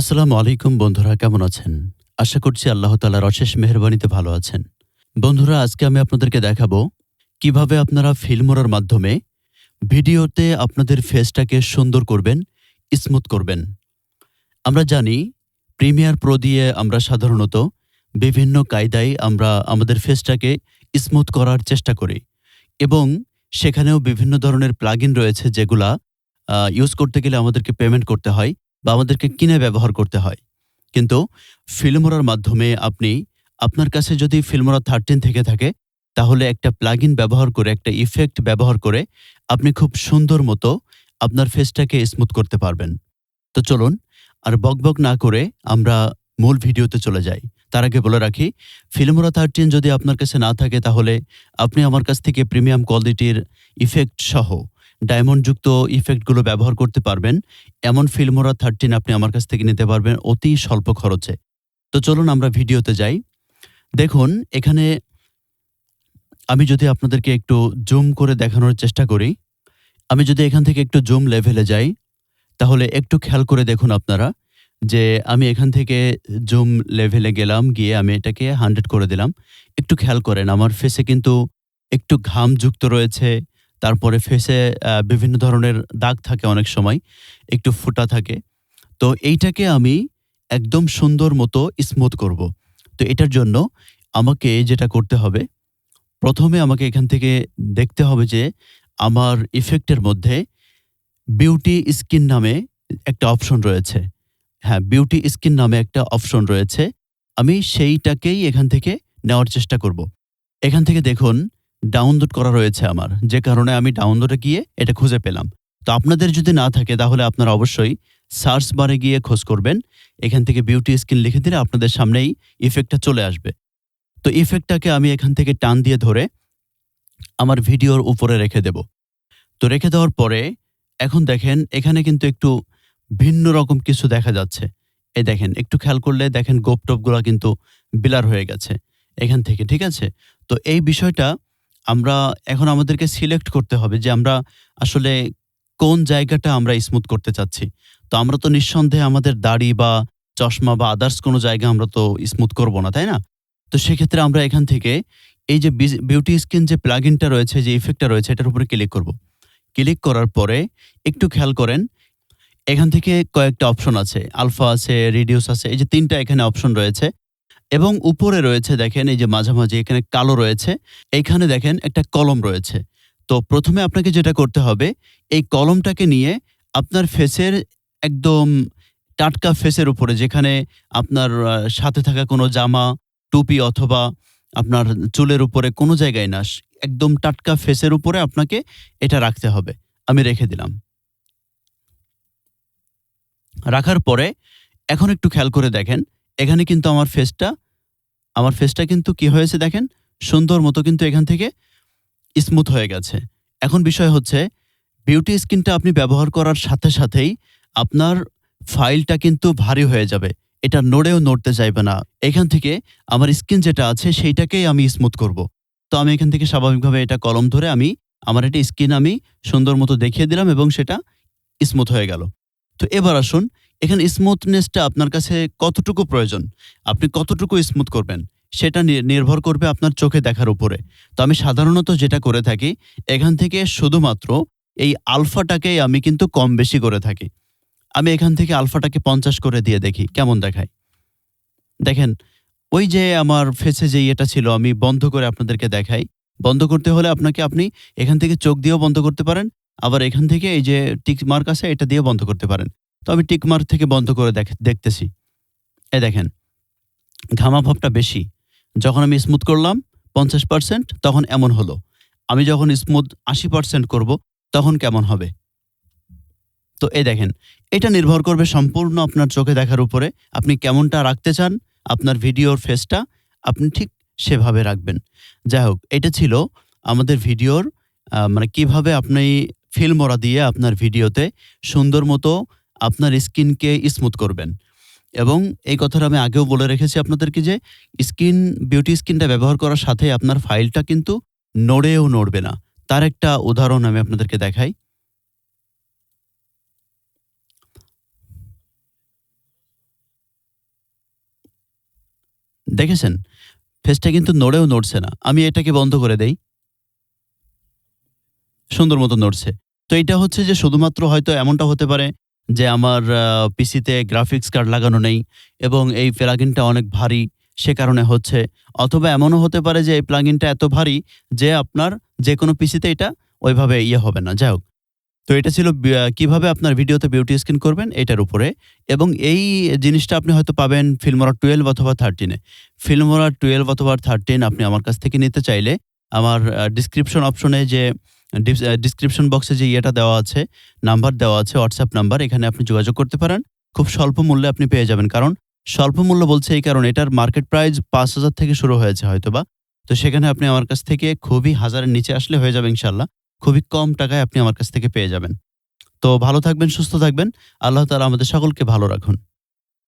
আসসালামু আলাইকুম বন্ধুরা, কেমন আছেন? আশা করছি আল্লাহ তালার অশেষ মেহরবানিতে ভালো আছেন। বন্ধুরা, আজকে আমি আপনাদেরকে দেখাবো কীভাবে আপনারা ফিল্মোরার মাধ্যমে ভিডিওতে আপনাদের ফেসটাকে সুন্দর করবেন স্মুথ করবেন। আমরা জানি প্রিমিয়ার প্রো দিয়ে আমরা সাধারণত বিভিন্ন কায়দায় আমরা আমাদের ফেসটাকে স্মুথ করার চেষ্টা করি এবং সেখানেও বিভিন্ন ধরনের প্লাগইন রয়েছে যেগুলা ইউজ করতে গেলে আমাদেরকে পেমেন্ট করতে হয়। বা আমাদেরকে কিনে ব্যবহার করতে হয়। কিন্তু ফিল্মোরার মাধ্যমে আপনি আপনার কাছে যদি ফিল্মোরা থার্টিন থেকে থাকে, তাহলে একটা প্লাগইন ব্যবহার করে, একটা ইফেক্ট ব্যবহার করে আপনি খুব সুন্দর মতো আপনার ফেসটাকে স্মুথ করতে পারবেন। তো চলুন, আর বকবক না করে আমরা মূল ভিডিওতে চলে যাই। তার আগে বলে রাখি ফিল্মোরা থার্টিন যদি আপনার কাছে না থাকে, তাহলে আপনি আমার কাছ থেকে প্রিমিয়াম কোয়ালিটির ইফেক্ট সহ ডায়মন্ডযুক্ত ইফেক্টগুলো ব্যবহার করতে পারবেন। এমন ফিল্মোরা থার্টিন আপনি আমার কাছ থেকে নিতে পারবেন অতি স্বল্প খরচে। তো চলুন আমরা ভিডিওতে যাই। দেখুন, এখানে আমি যদি আপনাদেরকে একটু জুম করে দেখানোর চেষ্টা করি। আমি যদি এখান থেকে একটু জুম লেভেলে যাই, তাহলে একটু খেয়াল করে দেখুন আপনারা যে আমি এখান থেকে জুম লেভেলে গেলাম, গিয়ে আমি এটাকে হান্ড্রেড করে দিলাম। একটু খেয়াল করেন, আমার ফেসে কিন্তু একটু ঘাম যুক্ত রয়েছে। তারপরে ফেসে বিভিন্ন ধরনের দাগ থাকে অনেক সময়, একটু ফুটা থাকে। তো এইটাকে আমি একদম সুন্দর মতো স্মুথ করব। তো এটার জন্য আমাকে যেটা করতে হবে, প্রথমে আমাকে এখান থেকে দেখতে হবে যে আমার ইফেক্টের মধ্যে বিউটি স্কিন নামে একটা অপশন রয়েছে। হ্যাঁ বিউটি স্কিন নামে একটা অপশন রয়েছে। আমি সেইটাকেই এখান থেকে নেওয়ার চেষ্টা করব। এখান থেকে দেখুন ডাউনলোড করা রয়েছে আমার। যে কারণে আমি ডাউনলোডে গিয়ে এটা খুঁজে পেলাম। তো আপনাদের যদি না থাকে, তাহলে আপনারা অবশ্যই সার্চ বারে গিয়ে খোঁজ করবেন। এখান থেকে বিউটি স্কিন লিখে দিলে আপনাদের সামনেই ইফেক্টটা চলে আসবে। তো ইফেক্টটাকে আমি এখান থেকে টান দিয়ে ধরে আমার ভিডিওর উপরে রেখে দেব। তো রেখে দেওয়ার পরে, এখন দেখেন এখানে কিন্তু একটু ভিন্ন রকম কিছু দেখা যাচ্ছে। এই দেখেন, একটু খেয়াল করলে দেখেন গোপটোপগুলো কিন্তু বিলার হয়ে গেছে এখান থেকে, ঠিক আছে? তো এই বিষয়টা আমরা এখন আমাদেরকে সিলেক্ট করতে হবে যে আমরা আসলে কোন জায়গাটা আমরা স্মুথ করতে চাচ্ছি। তো আমরা তো নিঃসন্দেহে আমাদের দাড়ি বা চশমা বা আদার্স কোনো জায়গা আমরা তো স্মুথ করব না, তাই না? তো সেক্ষেত্রে আমরা এখান থেকে এই যে বিউটি স্কিন যে প্লাগইনটা রয়েছে, যে ইফেক্টটা রয়েছে, এটার উপরে ক্লিক করব। ক্লিক করার পরে একটু খেয়াল করেন, এখান থেকে কয়েকটা অপশন আছে। আলফা আছে রিডিউস আছে, এই যে তিনটা এখানে অপশন রয়েছে। এবং উপরে রয়েছে দেখেন, এই যে মাঝামাঝি এখানে কালো রয়েছে, এইখানে দেখেন একটা কলম রয়েছে। তো প্রথমে আপনাকে যেটা করতে হবে, এই কলমটাকে নিয়ে আপনার ফেসের একদম টাটকা ফেসের উপরে, যেখানে আপনার সাথে থাকা কোনো জামা, টুপি অথবা আপনার চুলের উপরে কোনো জায়গায় না, একদম টাটকা ফেসের উপরে আপনাকে এটা রাখতে হবে। আমি রেখে দিলাম। রাখার পরে এখন একটু খেয়াল করে দেখেন এখানে কিন্তু আমার ফেসটা আমার ফেসটা কিন্তু কি হয়েছে দেখেন? সুন্দর মতো কিন্তু এখান থেকে স্মুথ হয়ে গেছে। এখন বিষয় হচ্ছে বিউটি স্কিনটা আপনি ব্যবহার করার সাথে সাথেই আপনার ফাইলটা কিন্তু ভারী হয়ে যাবে। এটা নড়েও নড়তে চাইবে না। এখান থেকে আমার স্কিন যেটা আছে সেইটাকেই আমি স্মুথ করব। তো আমি এখান থেকে স্বাভাবিকভাবে এটা কলম ধরে আমি, আমার এটা স্কিন আমি সুন্দর মতো দেখিয়ে দিলাম এবং সেটা স্মুথ হয়ে গেল। তো এবার আসুন এখানে স্মুথনেসটা আপনার কাছে কতটুকু প্রয়োজন? আপনি কতটুকু স্মুথ করবেন? সেটা নির্ভর করবে আপনার চোখে দেখার উপরে। তো আমি সাধারণত যেটা করে থাকি, এখান থেকে শুধুমাত্র এই আলফাটাকেই আমি কিন্তু কম বেশি করে থাকি। আমি এখান থেকে আলফাটাকে পঞ্চাশ করে দিয়ে দেখি, কেমন দেখায়? দেখেন, ওই যে আমার ফেসে যে ইয়েটা ছিল, আমি বন্ধ করে আপনাদেরকে দেখাই। বন্ধ করতে হলে আপনাকে আপনি এখান থেকে চোখ দিয়েও বন্ধ করতে পারেন, আবার এখান থেকে এই যে টিক মার্ক আছে, এটা দিয়ে বন্ধ করতে পারেন। তো আমি টিক মার্ক থেকে বন্ধ করে দেখ, দেখতেছি। এ দেখেন, ঘামা ভাবটা বেশি। যখন আমি স্মুথ করলাম পঞ্চাশ পার্সেন্ট তখন এমন হলো। আমি যখন স্মুথ আশি পার্সেন্ট করব, তখন কেমন হবে? তো এ দেখেন, এটা নির্ভর করবে সম্পূর্ণ আপনার চোখে দেখার উপরে। আপনি কেমনটা রাখতে চান, আপনার ভিডিওর ফেসটা আপনি ঠিক সেভাবে রাখবেন। যাই হোক, এটা ছিল আমাদের ভিডিওর মানে কীভাবে আপনি ফিল্মরা দিয়ে আপনার ভিডিওতে সুন্দর মতো আপনার স্কিনকে স্মুথ করবেন। এবং এই কথাটা আমি আগেও বলে রেখেছি আপনাদেরকে যে, স্কিন, বিউটি স্কিনটা ব্যবহার করার সাথে আপনার ফাইলটা কিন্তু নড়েও নড়বে না। তার একটা উদাহরণ আমি আপনাদেরকে দেখাই। দেখেছেন? ফেসটা কিন্তু নড়েও নড়ছে না। আমি এটাকে বন্ধ করে দেই। সুন্দর মতো নড়ছে। তো এটা হচ্ছে যে, শুধুমাত্র হয়তো এমনটা হতে পারে যে আমার পিসিতে গ্রাফিক্স কার্ড লাগানো নেই এবং এই প্লাগিনটা অনেক ভারী, সে কারণে হচ্ছে। অথবা এমনও হতে পারে যে এই প্লাগিনটা এত ভারী যে আপনার যে কোনো পিসিতে এটা ওইভাবে ইয়ে হবে না। যাই হোক। তো এটা ছিল কীভাবে আপনার ভিডিওতে বিউটি স্ক্রিন করবেন এটার উপরে এবং এই জিনিসটা আপনি হয়তো পাবেন ফিল্মোরা টুয়েলভ অথবা থার্টিনে ফিল্মোরা টুয়েলভ অথবা থার্টিন আপনি আমার কাছ থেকে নিতে চাইলে আমার ডিসক্রিপশন অপশনে যে ডিসক্রিপশন বক্সে যে ইয়েটা দেওয়া আছে নাম্বার দেওয়া আছে হোয়াটসঅ্যাপ নাম্বার এখানে আপনি যোগাযোগ করতে পারেন। খুব স্বল্প মূল্যে আপনি পেয়ে যাবেন, কারণ স্বল্প মূল্য বলছে এই কারণে, এটার মার্কেট প্রাইস পাঁচ হাজার থেকে শুরু হয়েছে হয়তোবা। তো সেখানে আপনি আমার কাছ থেকে খুবই হাজারের নিচে আসলে হয়ে যাবে ইনশাল্লাহ খুবই কম টাকায় আপনি আমার কাছ থেকে পেয়ে যাবেন। তো ভালো থাকবেন, সুস্থ থাকবেন, আল্লাহ তালা আমাদের সকলকে ভালো রাখুন।